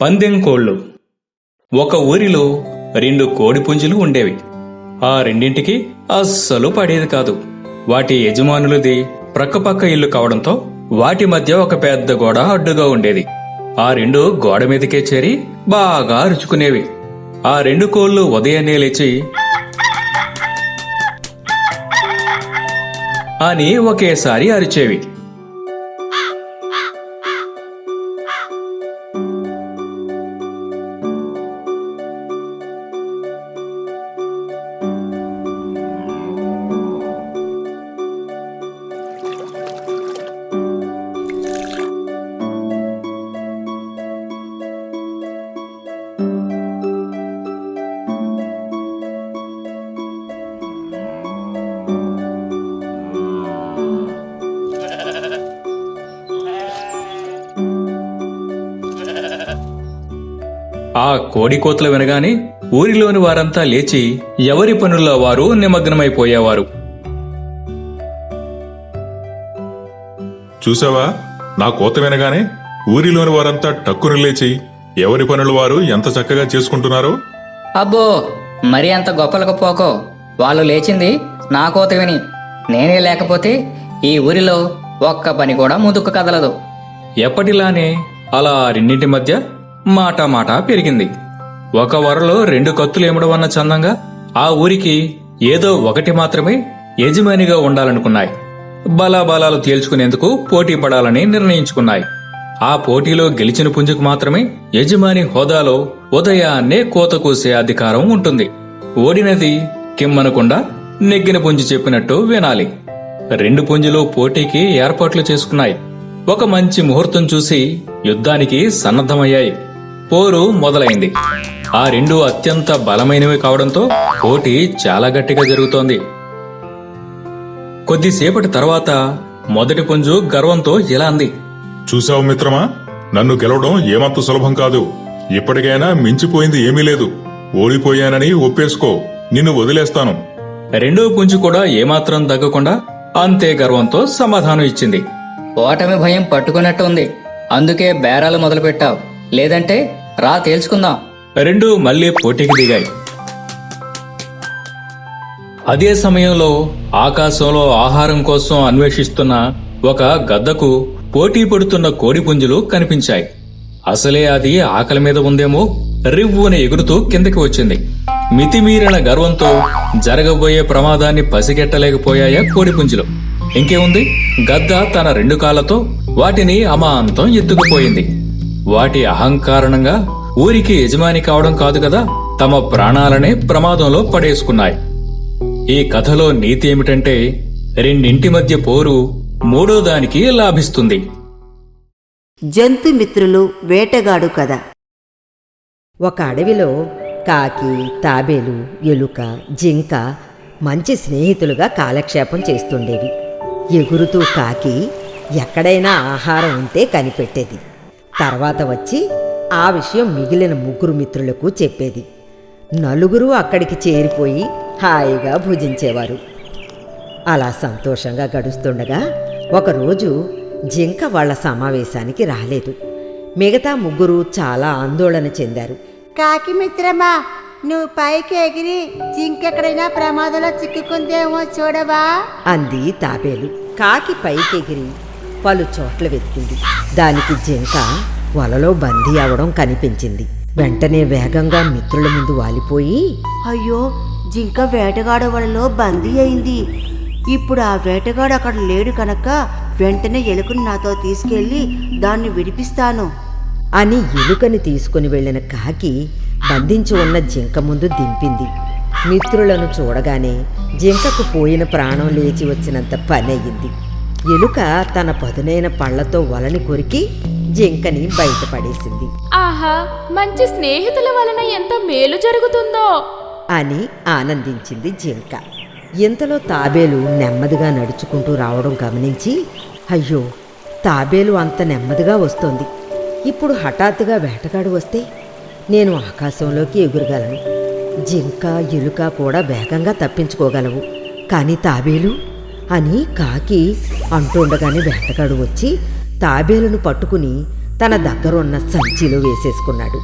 పందెం కోళ్ళు. ఒక ఊరిలో రెండు కోడి పుంజులు ఉండేవి. ఆ రెండింటికి అస్సలు పడేది కాదు. వాటి యజమానులది ప్రక్కపక్క ఇల్లు కావడంతో వాటి మధ్య ఒక పెద్ద గోడ అడ్డుగా ఉండేది. ఆ రెండు గోడ మీదకే చేరి బాగా అరుచుకునేవి. ఆ రెండు కోళ్ళు ఉదయాన్నే లేచి అని ఒకేసారి అరిచేవి. ఆ కోడి కోతలు వినగానే ఊరిలోని వారంతా లేచి ఎవరి పనుల్లో వారు నిమగ్నమైపోయేవారు. చూసావా? నా కోత వినగానే ఊరిలోని వారంతా టక్కున లేచి ఎవరి పనులు వారు ఎంత చక్కగా చేసుకుంటున్నారో? అబ్బో మరి అంత గొప్పలకు పోకో. వాళ్ళు లేచింది నా కోత విని. నేనే లేకపోతే ఈ ఊరిలో ఒక్క పని కూడా ముందుకు కదలదు. ఎప్పటిలానే అలా రెండింటి మధ్య మాట మాట పెరిగింది. ఒక వరలో రెండు కత్తులు ఏమడం అన్న చందంగా ఆ ఊరికి ఏదో ఒకటి మాత్రమే యజమానిగా ఉండాలనుకున్నాయి. బలాబలాలు తేల్చుకునేందుకు పోటీ పడాలని నిర్ణయించుకున్నాయి. ఆ పోటీలో గెలిచిన పుంజుకు మాత్రమే యజమాని హోదాలో ఉదయాన్నే కోత కూసే అధికారం ఉంటుంది. ఓడినది కిమ్మనకుండా నెగ్గిన పుంజు చెప్పినట్టు వినాలి. రెండు పుంజులు పోటీకి ఏర్పాట్లు చేసుకున్నాయి. ఒక మంచి ముహూర్తం చూసి యుద్ధానికి సన్నద్ధమయ్యాయి. పోరు మొదలైంది. ఆ రెండు అత్యంత బలమైనవి కావడంతో పోటీ చాలా గట్టిగా జరుగుతోంది. కొద్దిసేపటి తర్వాత మొదటి పుంజు గర్వంతో ఇలా అంది? చూసావు మిత్రమా? నన్ను గెలవడం ఏమంత సులభం కాదు. ఇప్పటికైనా మించిపోయింది ఏమీ లేదు. ఓడిపోయానని ఒప్పేసుకో. నిన్ను వదిలేస్తాను. రెండో పుంజు కూడా ఏమాత్రం తగ్గకుండా అంతే గర్వంతో సమాధానం ఇచ్చింది. ఓటమి భయం పట్టుకున్నట్టు ఉంది. అందుకే బేరాలు మొదలుపెట్టావు. లేదంటే రా తేల్చుకుందాం. రెండు మళ్ళీ పోటీకి దిగాయి. అదే సమయంలో ఆకాశంలో ఆహారం కోసం అన్వేషిస్తున్న ఒక గద్దకు పోటీ పడుతున్న కోడిపుంజులు కనిపించాయి. అసలే అది ఆకలి మీద ఉందేమో రివ్వున ఎగురుతూ కిందకి వచ్చింది. మితిమీరిన గర్వంతో జరగబోయే ప్రమాదాన్ని పసిగెట్టలేకపోయాయా కోడిపుంజులు ఇంకేముంది? గద్ద తన రెండు కాళ్ళతో వాటిని అమాంతం ఎత్తుకుపోయింది. వాటి అహంకారణంగా ఊరికి యజమాని కావడం కాదు కదా? తమ ప్రాణాలనే ప్రమాదంలో పడేసుకున్నాయి. ఈ కథలో నీతి ఏమిటంటే రెండింటి మధ్య పోరు మూడో దానికి లాభిస్తుంది. జంతుమిత్రులు వేటగాడు కథ. ఒక అడవిలో కాకి తాబేలు ఎలుక జింక మంచి స్నేహితులుగా కాలక్షేపం చేస్తుండేవి. ఎగురుతూ కాకి ఎక్కడైనా ఆహారం ఉంటే కనిపెట్టేది. తర్వాత వచ్చి ఆ విషయం మిగిలిన ముగ్గురు మిత్రులకు చెప్పేది. నలుగురు అక్కడికి చేరిపోయి హాయిగా భుజించేవారు. అలా సంతోషంగా గడుస్తుండగా ఒకరోజు జింక వాళ్ళ సమావేశానికి రాలేదు. మిగతా ముగ్గురు చాలా ఆందోళన చెందారు. కాకి మిత్రమా నువ్వు పైకి ఎగిరి జింకెక్కడైనా ప్రమాదంలో చిక్కుకుందేమో చూడవా? అంది తాబేలు. కాకి పైకెగిరి పలు చోట్ల వెతికింది. దానికి జింక వలలో బందీ అవడం కనిపించింది. వెంటనే వేగంగా మిత్రుల ముందు వాలిపోయి అయ్యో జింక వేటగాడ వలలో బందీ అయింది. ఇప్పుడు ఆ వేటగాడు అక్కడ లేడు కనుక వెంటనే ఎలుకను నాతో తీసుకెళ్ళి దాన్ని విడిపిస్తాను. అని ఎలుకని తీసుకుని వెళ్ళిన కాకి బంధించి ఉన్న జింక ముందు దింపింది. మిత్రులను చూడగానే జింకకు పోయిన ప్రాణం లేచి వచ్చినంత పని అయ్యింది ఎలుక తన పదునైన పళ్ళతో వలని కొరికి జింకని బయటపడేసింది ఆహా మంచి స్నేహితుల వలన ఎంత మేలు జరుగుతుందో! అని ఆనందించింది జింక. ఇంతలో తాబేలు నెమ్మదిగా నడుచుకుంటూ రావడం గమనించి అయ్యో తాబేలు అంత నెమ్మదిగా వస్తోంది. ఇప్పుడు హఠాత్తుగా వేటగాడు వస్తే నేను ఆకాశంలోకి ఎగురగలను. జింక ఎలుక కూడా వేగంగా తప్పించుకోగలవు. కానీ తాబేలు అని కాకి అంటుండగానే వేటగాడు వచ్చి తాబేలును పట్టుకుని తన దగ్గరున్న సంచిలో వేసేసుకున్నాడు.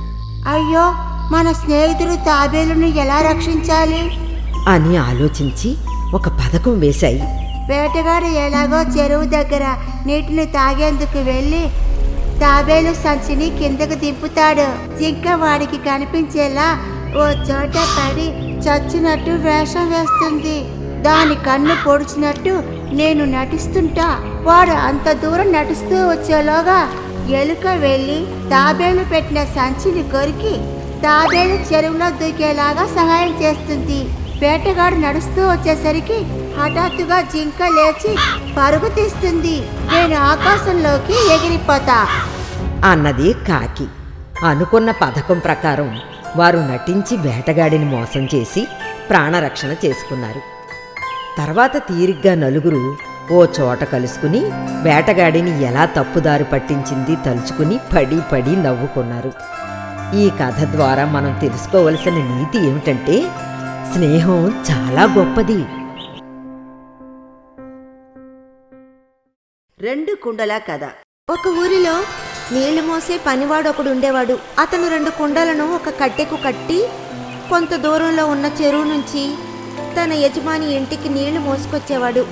అయ్యో మన స్నేహితుడు తాబేలును ఎలా రక్షించాలి? అని ఆలోచించి ఒక పథకం వేశాయి. వేటగాడు ఎలాగో చెరువు దగ్గర నీటిని తాగేందుకు వెళ్ళి తాబేలు సంచిని కిందకు దింపుతాడు. జింక వాడికి కనిపించేలా ఓ చోట పడి చచ్చినట్టు వేషం వేస్తుంది. దాని కన్ను పొడిచినట్టు నేను నటిస్తుంటా. వాడు అంత దూరం నటిస్తూ వచ్చేలోగా ఎలుక వెళ్ళి తాబేలు పెట్టిన సంచిని కొరికి తాబేలు చెరువులో దూకేలాగా సహాయం చేస్తుంది. వేటగాడు నడుస్తూ వచ్చేసరికి హఠాత్తుగా జింక లేచి పరుగు తీస్తుంది. నేను ఆకాశంలోకి ఎగిరిపోతా. అన్నది కాకి. అనుకున్న పథకం ప్రకారం వారు నటించి వేటగాడిని మోసం చేసి ప్రాణరక్షణ చేసుకున్నారు. తర్వాత తీరిగ్గా నలుగురు ఓ చోట కలుసుకుని వేటగాడిని ఎలా తప్పుదారి పట్టించింది తలుచుకుని పడి పడి నవ్వుకున్నారు. ఈ కథ ద్వారా మనం తెలుసుకోవలసిన నీతి ఏమిటంటే స్నేహం చాలా గొప్పది. రెండు కుండల కథ. ఒక ఊరిలో నీళ్ళు మోసే పనివాడు ఒకడు ఉండేవాడు. అతను రెండు కుండలను ఒక కట్టెకు కట్టి కొంత దూరంలో ఉన్న చెరువు నుంచి తన యజమాని ఇంటికి నీళ్ళు మోసుకొచ్చేవాడు.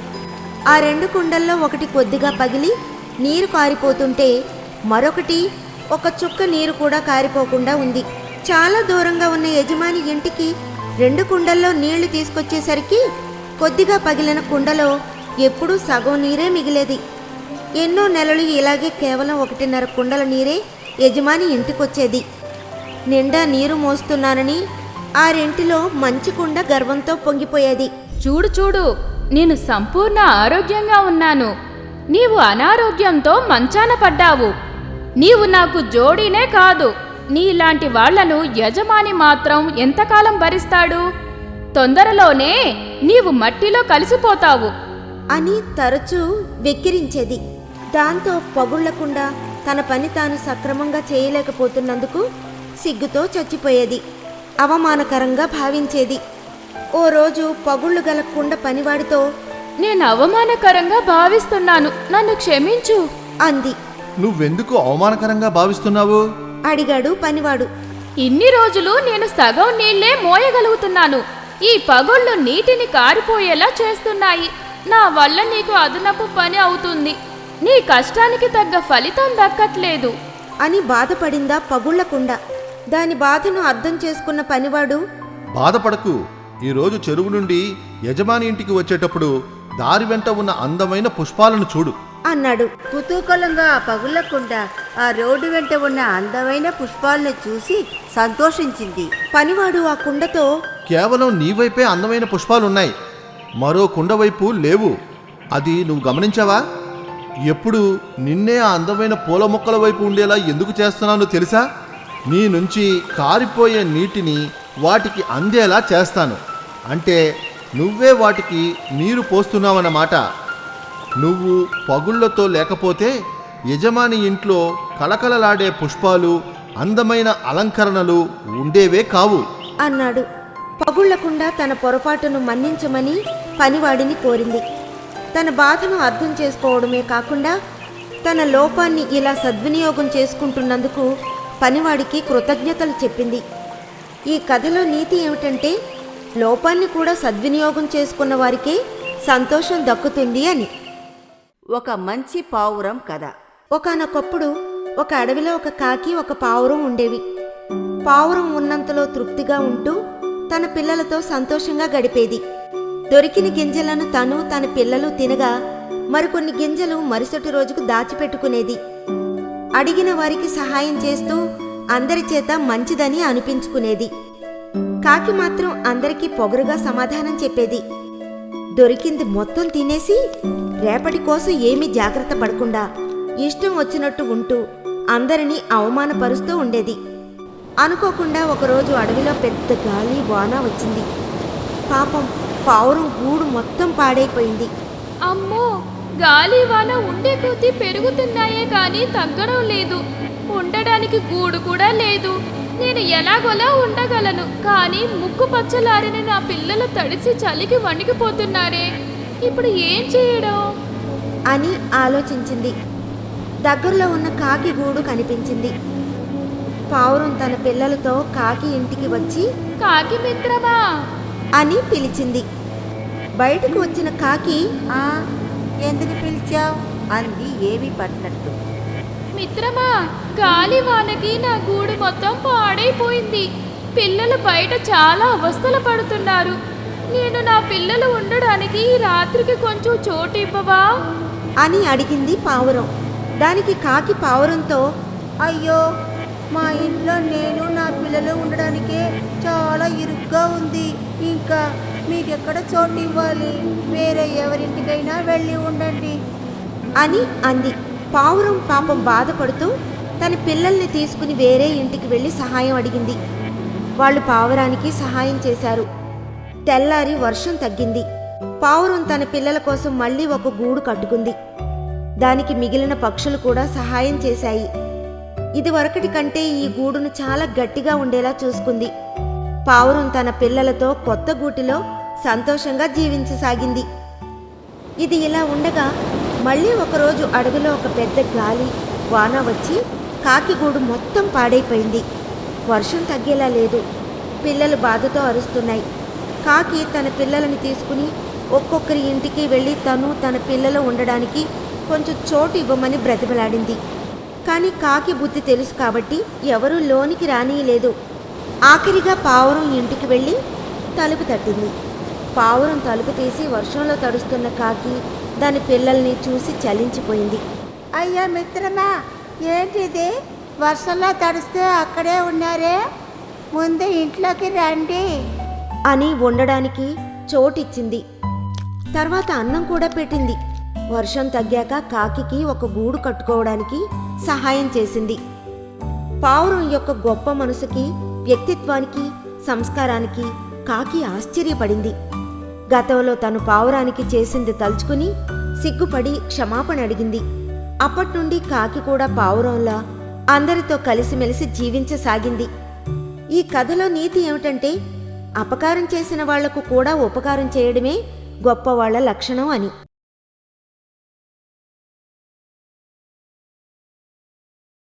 ఆ రెండు కుండల్లో ఒకటి కొద్దిగా పగిలి నీరు కారిపోతుంటే మరొకటి ఒక చుక్క నీరు కూడా కారిపోకుండా ఉంది. చాలా దూరంగా ఉన్న యజమాని ఇంటికి రెండు కుండల్లో నీళ్ళు తీసుకొచ్చేసరికి కొద్దిగా పగిలిన కుండలో ఎప్పుడూ సగం నీరే మిగిలేది. ఎన్నో నెలలు ఇలాగే కేవలం ఒకటిన్నర కుండల నీరే యజమాని ఇంటికొచ్చేది. నిండా నీరు మోస్తున్నానని ఆ రెంటిలో మంచి కుండ గర్వంతో పొంగిపోయేది. చూడు చూడు నేను సంపూర్ణ ఆరోగ్యంగా ఉన్నాను. నీవు అనారోగ్యంతో మంచాన పడ్డావు. నీవు నాకు జోడీనే కాదు. నీలాంటి వాళ్ళను యజమాని మాత్రం ఎంతకాలం భరిస్తాడు? తొందరలోనే నీవు మట్టిలో కలిసిపోతావు. అని తరచూ వెక్కిరించేది. దాంతో పగుళ్ళకుండా తన పని తాను సక్రమంగా చేయలేకపోతున్నందుకు సిగ్గుతో చచ్చిపోయేది. అవమానకరంగా భావించేది. ఓ రోజు పగుళ్ళు గల కుండ పనివాడితో నేను అవమానకరంగా భావిస్తున్నాను నన్ను క్షమించు. అంది. నువ్వెందుకు అవమానకరంగా భావిస్తున్నావు? అడిగాడు పనివాడు. ఇన్ని రోజులు నేను సగం నీళ్ళే మోయగలుగుతున్నాను. ఈ పగుళ్ళు నీటిని కారిపోయేలా చేస్తున్నాయి. నా వల్ల నీకు అదనపు పని అవుతుంది. నీ కష్టానికి తగ్గ ఫలితం దక్కట్లేదు. అని బాధపడిందా పగుళ్ళకుండ దాని బాధను అర్థం చేసుకున్న పనివాడు బాధపడకు. ఈరోజు చెరువు నుండి యజమాని ఇంటికి వచ్చేటప్పుడు దారి వెంట ఉన్న అందమైన పుష్పాలను చూడు. అన్నాడు. కుతూకలంగా ఆ పగుళ్ళకుండ ఆ రోడ్డు వెంట ఉన్న అందమైన పుష్పాలను చూసి సంతోషించింది. పనివాడు ఆ కుండతో కేవలం నీ వైపే అందమైన పుష్పాలున్నాయి. మరో కుండ వైపు లేవు. అది నువ్వు గమనించావా? ఎప్పుడు నిన్నే ఆ అందమైన పూల మొక్కల వైపు ఉండేలా ఎందుకు చేస్తున్నానో తెలుసా? నీ నుంచి కారిపోయే నీటిని వాటికి అందేలా చేస్తాను. అంటే నువ్వే వాటికి నీరు పోస్తున్నావన్నమాట. నువ్వు పగుళ్ళతో లేకపోతే యజమాని ఇంట్లో కళకళలాడే పుష్పాలు అందమైన అలంకరణలు ఉండేవే కావు. అన్నాడు. పగుళ్ళకుండా తన పొరపాటును మన్నించమని పనివాడిని కోరింది. తన బాధను అర్థం చేసుకోవడమే కాకుండా తన లోపాన్ని ఇలా సద్వినియోగం చేసుకుంటున్నందుకు పనివాడికి కృతజ్ఞతలు చెప్పింది. ఈ కథలో నీతి ఏమిటంటే లోపాన్ని కూడా సద్వినియోగం చేసుకున్న వారికే సంతోషం దక్కుతుంది అని. ఒక మంచి పావురం కథ. ఒకనొకప్పుడు ఒక అడవిలో ఒక కాకి ఒక పావురం ఉండేవి. పావురం ఉన్నంతలో తృప్తిగా ఉంటూ తన పిల్లలతో సంతోషంగా గడిపేది. దొరికిన గింజలను తను తన పిల్లలు తినగా మరికొన్ని గింజలు మరుసటి రోజుకు దాచిపెట్టుకునేది. అడిగిన వారికి సహాయం చేస్తూ అందరి చేత మంచిదని అనిపించుకునేది. కాకి మాత్రం అందరికీ పొగరుగా సమాధానం చెప్పేది. దొరికింది మొత్తం తినేసి రేపటి కోసం ఏమీ జాగ్రత్త పడకుండా ఇష్టం వచ్చినట్టు ఉంటూ అందరినీ అవమానపరుస్తూ ఉండేది. అనుకోకుండా ఒకరోజు అడవిలో పెద్ద గాలి వాన వచ్చింది. పాపం పావురం గూడు మొత్తం పాడైపోయింది. అమ్మో! గాలి వాన ఉండే కొద్దీ పెరుగుతున్నాయే కానీ తగ్గడం లేదు. ఉండడానికి గూడు కూడా లేదు. నేను ఎలాగోలా ఉండగలను కానీ ముక్కు పచ్చలారిన నా పిల్లలు తడిసి చలికి వణికిపోతున్నారే. ఇప్పుడు ఏం చేయడం? అని ఆలోచించింది. దగ్గరలో ఉన్న కాకి గూడు కనిపించింది. పావురం తన పిల్లలతో కాకి ఇంటికి వచ్చి కాకి మిత్రమా? అని పిలిచింది. బయటకు వచ్చిన కాకి ఆ ఎందుకు పిలిచావు? అంది ఏమీ పట్టినట్టు మిత్రమా గాలి వానకి నా గూడు మొత్తం పాడైపోయింది. పిల్లలు బయట చాలా అవస్థలు పడుతున్నారు. నేను నా పిల్లలు ఉండడానికి ఈ రాత్రికి కొంచెం చోటు ఇవ్వవా? అని అడిగింది పావురం. దానికి కాకి పావురంతో అయ్యో మా ఇంట్లో నేను నా పిల్లలు ఉండడానికే చాలా ఇరుగ్గా ఉంది. ఇంకా మీకెక్కడ చోటు ఇవ్వాలి? వేరే ఎవరింటికైనా వెళ్ళి ఉండండి అని అంది. పావురం పాపం బాధపడుతూ తన పిల్లల్ని తీసుకుని వేరే ఇంటికి వెళ్ళి సహాయం అడిగింది. వాళ్ళు పావురానికి సహాయం చేశారు. తెల్లారి వర్షం తగ్గింది. పావురం తన పిల్లల కోసం మళ్ళీ ఒక గూడు కట్టుకుంది. దానికి మిగిలిన పక్షులు కూడా సహాయం చేశాయి. ఇదివరకటి కంటే ఈ గూడును చాలా గట్టిగా ఉండేలా చూసుకుంది. పావురం తన పిల్లలతో కొత్త గూటిలో సంతోషంగా జీవించసాగింది. ఇది ఇలా ఉండగా మళ్ళీ ఒకరోజు అడవిలో ఒక పెద్ద గాలి వాన వచ్చి కాకిగూడు మొత్తం పాడైపోయింది. వర్షం తగ్గేలా లేదు. పిల్లలు బాధతో అరుస్తున్నాయి. కాకి తన పిల్లలని తీసుకుని ఒక్కొక్కరి ఇంటికి వెళ్ళి తను తన పిల్లలు ఉండడానికి కొంచెం చోటు ఇవ్వమని బ్రతిమలాడింది. కానీ కాకి బుద్ధి తెలుసు కాబట్టి ఎవరూ లోనికి రానియలేదు. ఆఖరిగా పావురం ఇంటికి వెళ్ళి తలుపు తట్టింది. పావురం తలుపు తీసి వర్షంలో తడుస్తున్న కాకి దాని పిల్లల్ని చూసి చలించిపోయింది. అయ్యా మిత్రమా ఏంటిది? వర్షంలో తడిస్తే అక్కడే ఉన్నారే? ముందు ఇంట్లోకి రండి. అని ఉండడానికి చోటిచ్చింది. తర్వాత అన్నం కూడా పెట్టింది. వర్షం తగ్గాక కాకికి ఒక గూడు కట్టుకోవడానికి సహాయం చేసింది. పావురం యొక్క గొప్ప మనసుకి వ్యక్తిత్వానికి సంస్కారానికి కాకి ఆశ్చర్యపడింది. గతంలో తను పావురానికి చేసింది తలుచుకుని సిగ్గుపడి క్షమాపణ అడిగింది. అప్పట్నుండి కాకి కూడా పావురంలా అందరితో కలిసిమెలిసి జీవించసాగింది. ఈ కథలో నీతి ఏమిటంటే అపకారం చేసిన వాళ్ళకు కూడా ఉపకారం చేయడమే గొప్పవాళ్ళ లక్షణం అని.